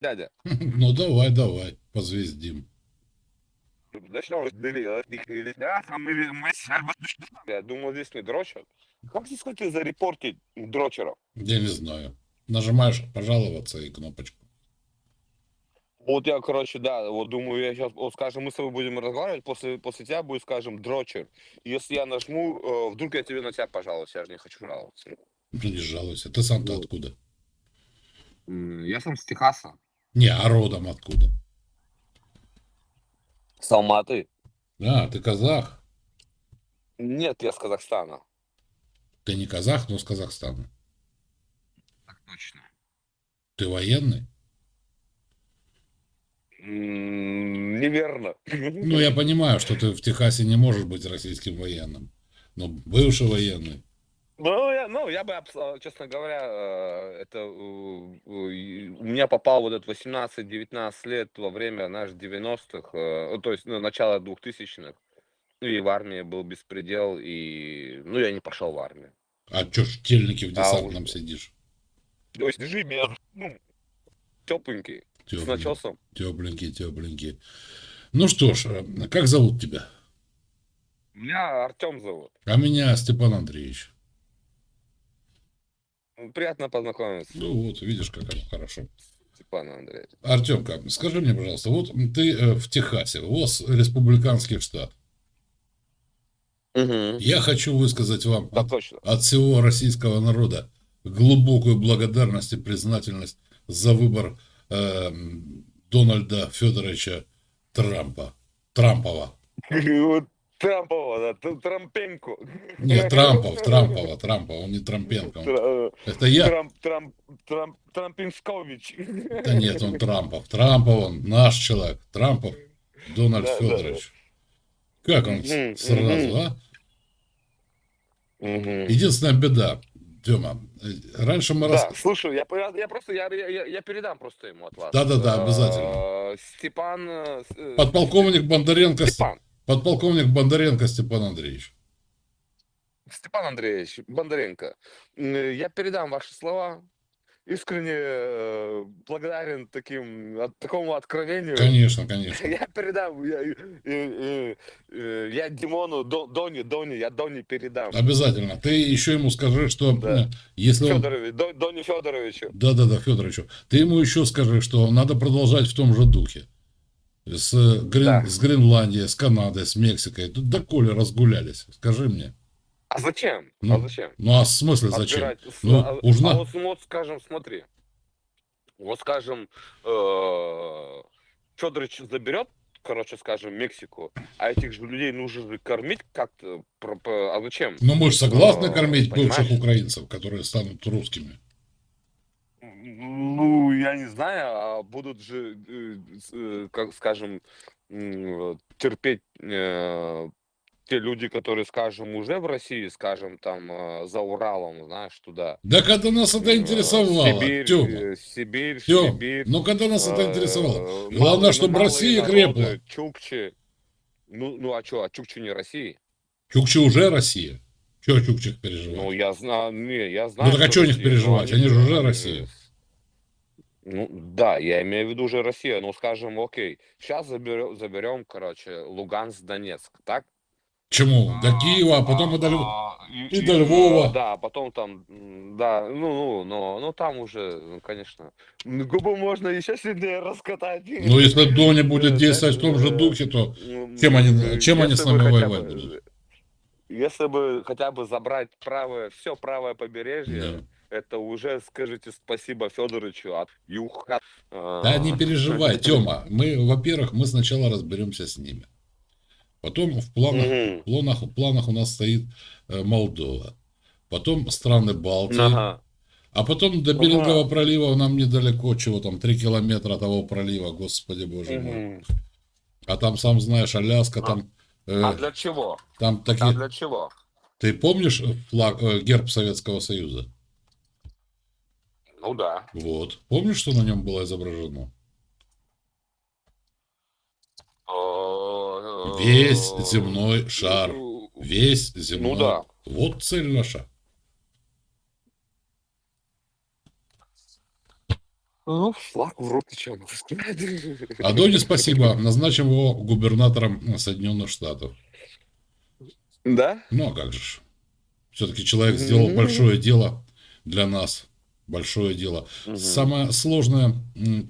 Дядя. Ну давай, давай, позвездим. Я думал, здесь не дрочат. Как здесь хотели зарепортить дрочеров? Я не знаю. Нажимаешь пожаловаться и кнопочку. Вот я, короче, да, вот думаю, я сейчас, вот, скажем, мы с тобой будем разговаривать, после, после тебя будет, скажем, дрочер. Если я нажму, э, вдруг я тебе на тебя пожалуюсь, я же не хочу жаловаться. Ну не жалуйся. Ты сам-то Вот. откуда? Я сам с Техаса. Не, а родом откуда? С Алматы. А, ты казах. Нет, я с Казахстана. Ты не казах, но с Казахстана. Так точно. Ты военный? М, Неверно. Ну, я понимаю, что ты в Техасе не можешь быть российским военным. Но бывший военный. Ну, я, ну, я бы, а, честно говоря, э, это у меня попал вот этот 18-19 лет во время наших 90-х, э, ну, то есть, ну, начало 2000-х. Ну, и в армии был беспредел, и, ну, я не пошел в армию. А чё ж тельники в А десантном уж- сидишь? То есть, я, ну, тепленький, с Тепленький, начесом. тепленький, тепленький. Ну что ж, э, как зовут тебя? Меня Артем зовут. А меня Степан Андреевич. Приятно познакомиться, Ну вот, видишь, как оно хорошо. Степан Андреевич. Артемка, скажи мне, пожалуйста, вот ты э, в Техасе, у вас республиканский штат. Угу. Я хочу высказать вам Да, от, точно. от всего российского народа глубокую благодарность и признательность за выбор э, Дональда Федоровича Трампа. Трампова. Вот Трампова, да, Трампенко. Нет, Трампов, Трампова, Трампова, он не Трампенко. он- Тра- Это я. Трамп, Трамп, Трамп, Трампинскович. Да нет, он Трампов. Трампов он наш человек. Трампов Дональд Да, да, Федорович. Как он Мгм, сразу, а? Мгм. Единственная беда, э, раньше мы Да, рас... слушай, я, я, просто, я, я, я передам просто ему от вас. Да-да-да, обязательно. Э, Степан... э, э, Подполковник Бондаренко, Ст- Степан. Подполковник Бондаренко Степан Андреевич. Степан Андреевич Бондаренко, м, я передам ваши слова. Искренне э, благодарен таким, от- такому откровению. Конечно, конечно. Я передам, я, э, э, э, я Димону, До- Доне, Доне, я Доне передам. Обязательно. Ты еще ему скажи, что Да. э, если он... Федорович, До- Доне Федоровичу. Да-да-да, Федоровичу. Ты ему еще скажи, что надо продолжать в том же духе. С, Грен- Да. с Гренландией, с Канадой, с Мексикой. Тут доколе разгулялись. Скажи мне. А зачем? Ну, а зачем? Ну а в смысле зачем? Отбирать. Ну, а, уж а на- вот, ну, вот, скажем, смотри. Вот, скажем, э, Федорович заберет, короче, скажем, Мексику, а этих же людей нужно же кормить как-то. А зачем? Но мы же согласны Э, кормить бывших украинцев, которые станут русскими. Ну, я не знаю, а будут же, э, э, как скажем, терпеть э, те люди, которые, скажем, уже в России, скажем, там за Уралом, знаешь, туда. Да когда нас это интересовало, Сибирь, Тёма? Сибирь, Тём, Сибирь. ну когда нас это интересовало? Главное, чтобы малые Россия народы, крепла. Чукчи. Ну, ну а что, а Чукчи не России? Чукчи уже Россия. Чего о Чукчах переживать? Ну, я знаю, не, я знаю. Ну, так а что о них переживать? Они же уже Россия. Ну, да, я имею в виду уже Россия. Ну, скажем, окей, сейчас заберем, заберем, короче, Луганск, Донецк, так? Чему? До Киева, а потом и до Львова. А, и до Львова. Да, потом там, да, ну, ну, но, ну, там уже, ну, конечно, губу можно еще сильнее раскатать. Ну, если Доня будет действовать в том же духе, то М, чем они- чем они с нами воевать бы- будут? Если бы хотя бы забрать правое, все правое побережье, Да. Это уже скажите спасибо Федоровичу от Юха. Да не переживай, Тёма. Мы, во-первых, мы сначала разберемся с ними. Потом в планах, Мгм. в планах, в планах у нас стоит э, Молдова. Потом страны Балтии. Ага. А потом до Ага. Берингового пролива нам недалеко, чего там, три километра того пролива, господи боже мой. Мгм. А там, сам знаешь, Аляска, А. там, э, А для чего? там А такие... для чего? Ты помнишь флаг, э, герб Советского Союза? Ну да. Вот. Помнишь, что на нем было изображено? Э, Весь земной шар. Ну Весь земной. да. Вот цель наша. Ну, флаг в руки, чем А Доне спасибо, назначим его губернатором Соединенных Штатов. Да? Ну, а как же. Все-таки человек сделал Мгм. большое дело для нас. Большое дело. Мгм. Самая сложная,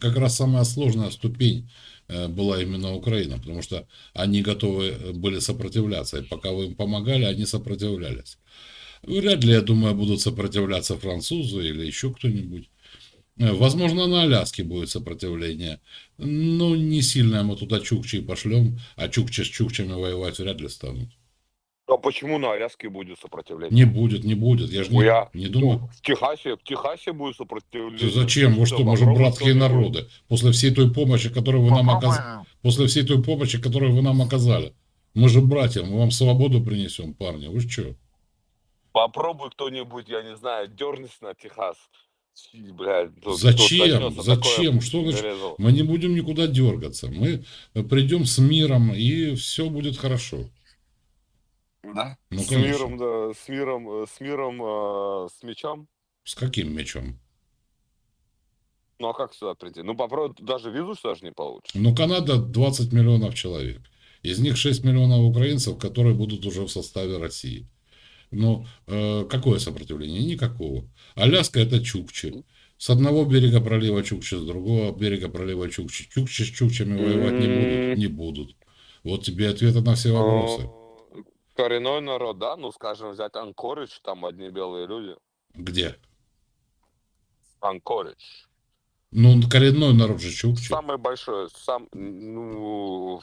как раз самая сложная ступень э, была именно Украина, потому что они готовы э, были сопротивляться. И пока вы им помогали, они сопротивлялись. Вряд ли, я думаю, будут сопротивляться французы или еще кто-нибудь. Э, Возможно, на Аляске будет сопротивление. Но не сильно мы туда чукчей пошлем, а чукчи с чукчами воевать вряд ли станут. А почему на Аляске будет сопротивление? Не будет, не будет. Я же не, Хуя. не думаю. Ну, в Техасе, в Техасе будет сопротивление. Ты зачем? Вы что, мы же братские народы. После всей той помощи, которую вы нам оказали. После всей той помощи, которую вы нам оказали. Мы же братья, мы вам свободу принесем, парни. Вы что? Попробуй кто-нибудь, я не знаю, дернись на Техас. Блядь, Зачем? Зачем? такое Что значит? Мы не будем никуда дергаться. Мы придем с миром, и все будет хорошо. Да? Ну, с конечно. миром, да, с миром, э, с миром, э, с мечом. С каким мечом? Ну а как сюда прийти? Ну попробуй, даже визу сюда же не получишь. Ну, Канада 20 миллионов человек. Из них 6 миллионов украинцев, которые будут уже в составе России. Ну, э, какое сопротивление? Никакого. Аляска это Чукчи. С одного берега пролива Чукчи, с другого берега пролива Чукчи. Чукчи с Чукчами воевать не будут? Не будут. Вот тебе ответы на все вопросы. Коренной народ, да, ну скажем, взять Анкоридж, там одни белые люди. Где? Анкоридж. Ну, коренной народ же Чукчи. Самый большой, сам, ну,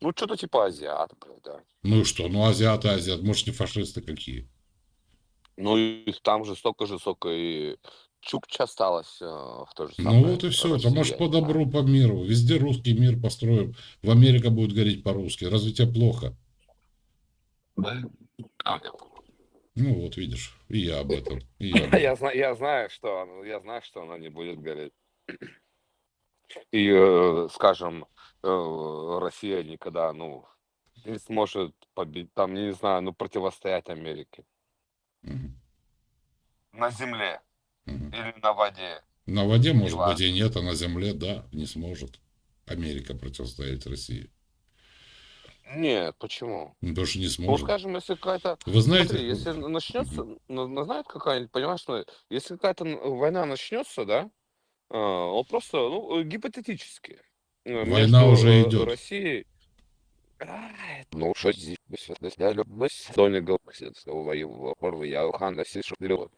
ну что-то типа азиат, блядь, да. Ну и что? Ну, азиаты, азиат. Может, не фашисты какие? Ну, их там же столько же, сколько и Чукча осталось э, в то же Ну самое вот и все. России, Там может по да. добру, по миру. Везде русский мир построим. В Америка будет гореть по-русски. Разве тебе плохо? Да? А, Ну вот, видишь. И я об этом. И я об этом. Я, знаю, я знаю, что оно- я знаю, что она не будет гореть. И, э, скажем, э, Россия никогда, ну, не сможет победить, там, не знаю, ну, противостоять Америке. Мгм. На земле Мгм. или на воде. На воде, может Дела. быть, и нет, а на земле, да, не сможет. Америка противостоять России. Нет, почему? Ну, Потому что не Ну, сможет. скажем, если какая-то Вы знаете, Смотри, если начнется, ну, ну, знает какая-нибудь, понимаешь, ну, если какая-то н- война начнется, да, а, он просто, ну, э, гипотетически. э, Война между, уже э, идет. Россией. Ай, Ну, что здесь? Я люблю Соня говорит, я Ханда Вот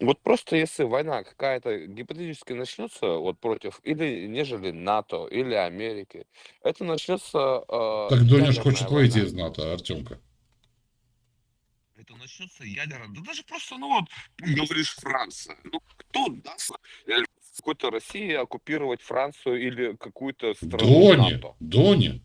Вот просто если война какая-то гипотетически начнется, вот против, или нежели НАТО, или Америки, это начнется... э, так Доня ж ядерная хочет выйти война. из НАТО, Артемка. это начнется ядерно. Да даже просто, ну вот, говоришь Франция. Ну кто даст э, в какой-то России оккупировать Францию или какую-то страну Дони, НАТО? Дони.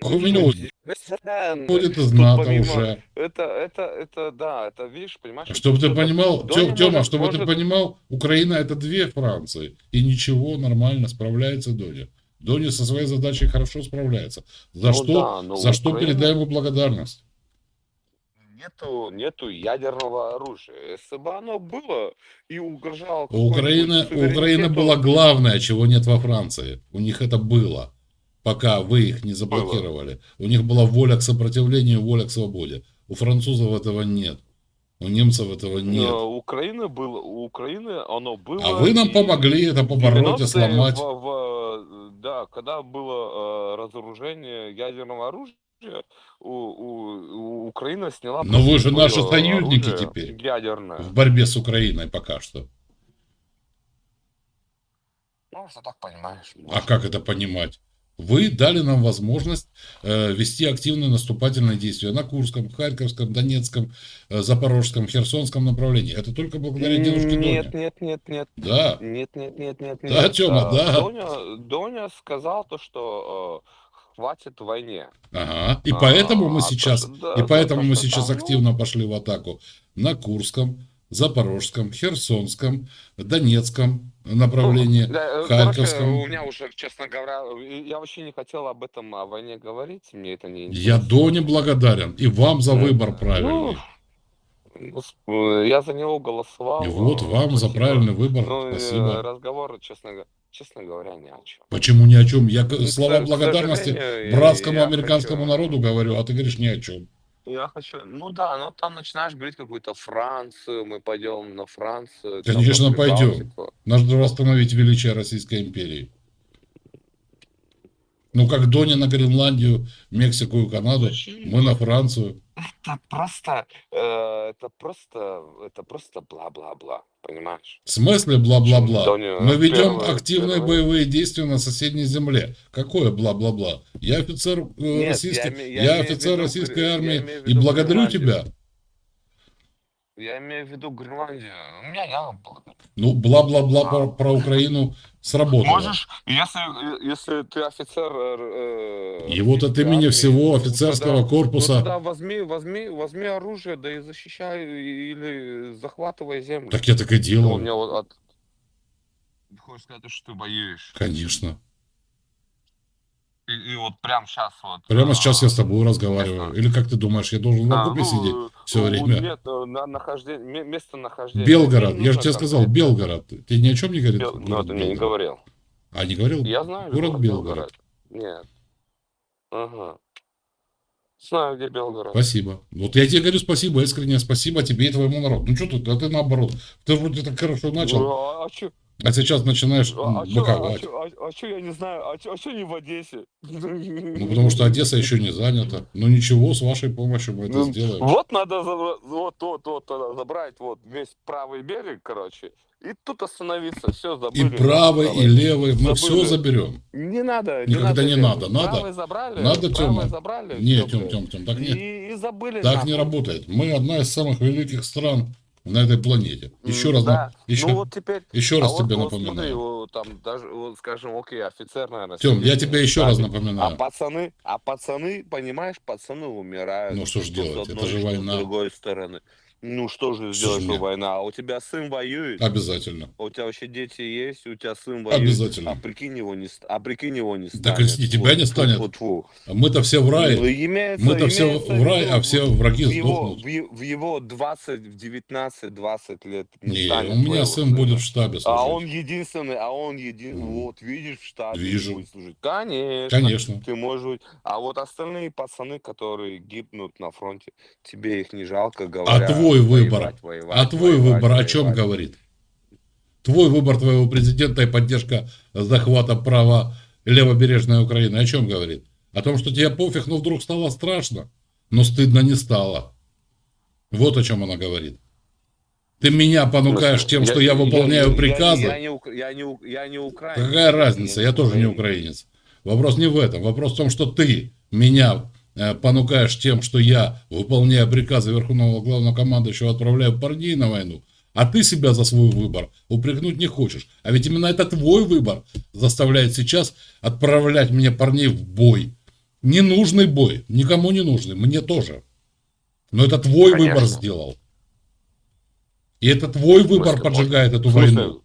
Ну, Хуйню да, ходит из тут НАТО помимо- уже. Это, это, это, да, это, видишь, понимаешь? Чтобы ты понимал, Доня Тема, может- чтобы ты может- понимал, Украина это две Франции. И ничего, нормально справляется Доня. Доня со своей задачей хорошо справляется. За Ну что, да, за что Украина- передаем ему благодарность. Нету, нету ядерного оружия. Если бы оно было и угрожало... У Украины, у Украины было главное, чего нет во Франции. У них это было, пока вы их не заблокировали. У них была воля к сопротивлению, воля к свободе. У французов этого нет. У немцев этого нет. У Украины было, у Украины оно было... А вы нам помогли это побороть и 90-е сломать. в- в, да, когда было э, разоружение ядерного оружия, у, у- у Украины сняла... Но вы же наши союзники теперь. Ядерное. В борьбе с Украиной пока что. Ну, что так понимаешь. А как это понимать? Вы дали нам возможность э, вести активные наступательные действия на Курском, Харьковском, Донецком, э, Запорожском, Херсонском направлении. Это только благодаря дедушке Нет, Доне. нет, нет, нет. Да. Нет, нет, нет, нет, нет. Да, Тёма, А, да. Доня, Доня сказал то, что э, хватит войне. Ага. И А, поэтому мы а то, сейчас, да, и то, поэтому то, мы сейчас там, ну, активно пошли в атаку на Курском, Запорожском, Херсонском, Донецком направлении. Ну, да, э, Харьковском. Короче, у меня уже, честно говоря, э, я вообще не хотел об этом, о войне говорить, мне это не Я интересно. Доне благодарен и вам за выбор правильный. Ну, Ну, с- э, Я за него голосовал. И вот э, вам за спасибо. правильный выбор. Ну, э, Спасибо. разговор, честно, го- честно говоря, ни о чем. Почему ни о чем? Я Ну, слова благодарности братскому я американскому хочу- народу говорю, а ты говоришь ни о чем. Я хочу, ну да, ну там начинаешь говорить какую-то Францию, мы пойдем на Францию. там, Конечно, на пойдем. Прибалтику. Надо восстановить величие Российской империи. Ну, как Дони на Гренландию, Мексику и Канаду, мы на Францию. Это просто, э, это просто, это просто бла-бла-бла, понимаешь? В смысле бла-бла-бла? Мы ведем первое- активные первое. боевые действия на соседней земле. Какое бла-бла-бла? Я офицер э, Нет, российской, я я, я офицер виду российской я армии в и благодарю тебя. Я имею в виду Гренландию. У меня я. Ну, бла-бла-бла про, про Украину сработало. Можешь, если, если ты офицер... э, И вот от имени армии, всего ну, офицерского тогда- корпуса Ну, тогда возьми, возьми, возьми оружие, да и защищай, или захватывай землю. Так я так и Ну, у меня вот от... Хочешь сказать, что ты воюешь? Конечно. И, и вот прямо сейчас вот... Прямо а, сейчас я с тобой разговариваю. Или как ты думаешь, я должен в а, окопе ну, сидеть э, все ну, время? Нет, э, на нахождение, ме- место нахождения. Белгород. Я же тебе сказал, конкретно. Белгород. Ты ни о чем не говорит? Бел- Ну, ты мне не Белгород? говорил. А, не говорил? Я знаю Город город Белгород. Нет. Ага. Знаю, где Белгород. Спасибо. Вот я тебе говорю спасибо, искренне спасибо тебе и твоему народу. Ну что ты, а ты наоборот. Ты вроде так хорошо начал, Ну, а, а чё, а сейчас начинаешь а, а а боковать. чё- а- а чё я не знаю, а чё, а не в Одессе? Ну, потому что Одесса еще не занята. Ну, ничего, с вашей помощью мы это Ну, сделаем. Вот надо за- вот, вот, вот, надо забрать вот весь правый берег, короче, и тут остановиться, все И забыли. правый, и левый, мы Забыли. все заберем. Не надо, Никогда не надо, надо. Правый забрали, Надо, Тёма. забрали. Нет, Тем, блядь. Тем, Тем, так не, И, и забыли. так не нахуй. работает. Мы одна из самых великих стран на этой планете. Еще раз, да. еще, Ну вот теперь, еще раз а вот, тебе вот смотри, напоминаю. вот там даже, вот, скажем, окей, офицер, наверное. Тем, я тебе еще раз штабе. А напоминаю. пацаны, а пацаны, понимаешь, пацаны умирают. Ну, что ж делать, это же война. С другой стороны. Ну что же сделать, что война? А у тебя сын воюет, Обязательно. а у тебя вообще дети есть, у тебя сын воюет. Обязательно. А прикинь его не, а прикинь его не станет. Так и тебя не станет. Тьфу-тьфу-тьфу. Мы-то все в Ну, рае. имеется- Мы-то все имеется в рай, а все враги в его, сдохнут. в, в его 20, в 19-20 лет не, Не, станет у меня твоего сын будет в штабе А он служить. единственный, а он един... Мгм. вот видишь в штабе Вижу. будет служить. Конечно, Конечно. ты можешь быть. А вот остальные пацаны, которые гибнут на фронте, тебе их не жалко, говоря. твой выбор? воевать, воевать, А твой воевать, выбор о чем воевать. говорит? Твой выбор твоего президента и поддержка захвата права левобережной Украины о чем говорит? О том, что тебе пофиг, но вдруг стало страшно, но стыдно не стало. Вот о чем она говорит. Ты меня понукаешь тем, что я выполняю я- приказы. Я, не, ук- я, не, я не украинец. Какая разница? Я тоже не украинец. Вопрос не в этом. Вопрос в том, что ты меня понукаешь тем, что я, выполняя приказы Верховного Главнокомандующего, отправляю парней на войну, а ты себя за свой выбор упрекнуть не хочешь. А ведь именно это твой выбор заставляет сейчас отправлять мне парней в бой. Ненужный бой, никому не нужный, мне тоже. Но это твой Конечно. выбор сделал. И это твой выбор поджигает эту войну.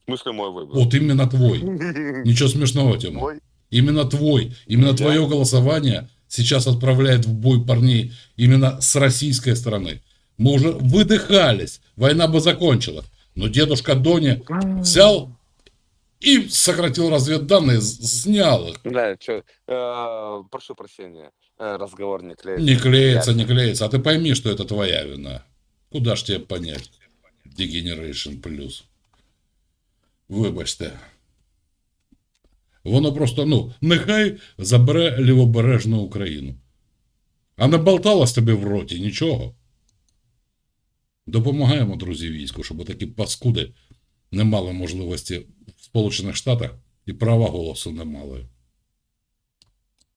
В смысле мой выбор? Вот именно твой. Ничего смешного, Тёма. Мой? Именно твой, именно Я- твое голосование сейчас отправляет в бой парней именно с российской стороны. Мы уже выдыхались, война бы закончилась. Но дедушка Дони взял и сократил разведданные, снял их. Да, чё, э, прошу прощения, э, разговор не клеится. Не клеится, не клеится. А ты пойми, что это твоя вина. Куда ж тебе понять? Degeneration плюс. Вибачте. Воно просто, ну, нехай забере лівобережну Україну. А не болталась тобі в роті нічого. Допомагаємо, друзі, війську, щоб такі паскуди не мали можливості в Сполучених Штатах і права голосу не мали.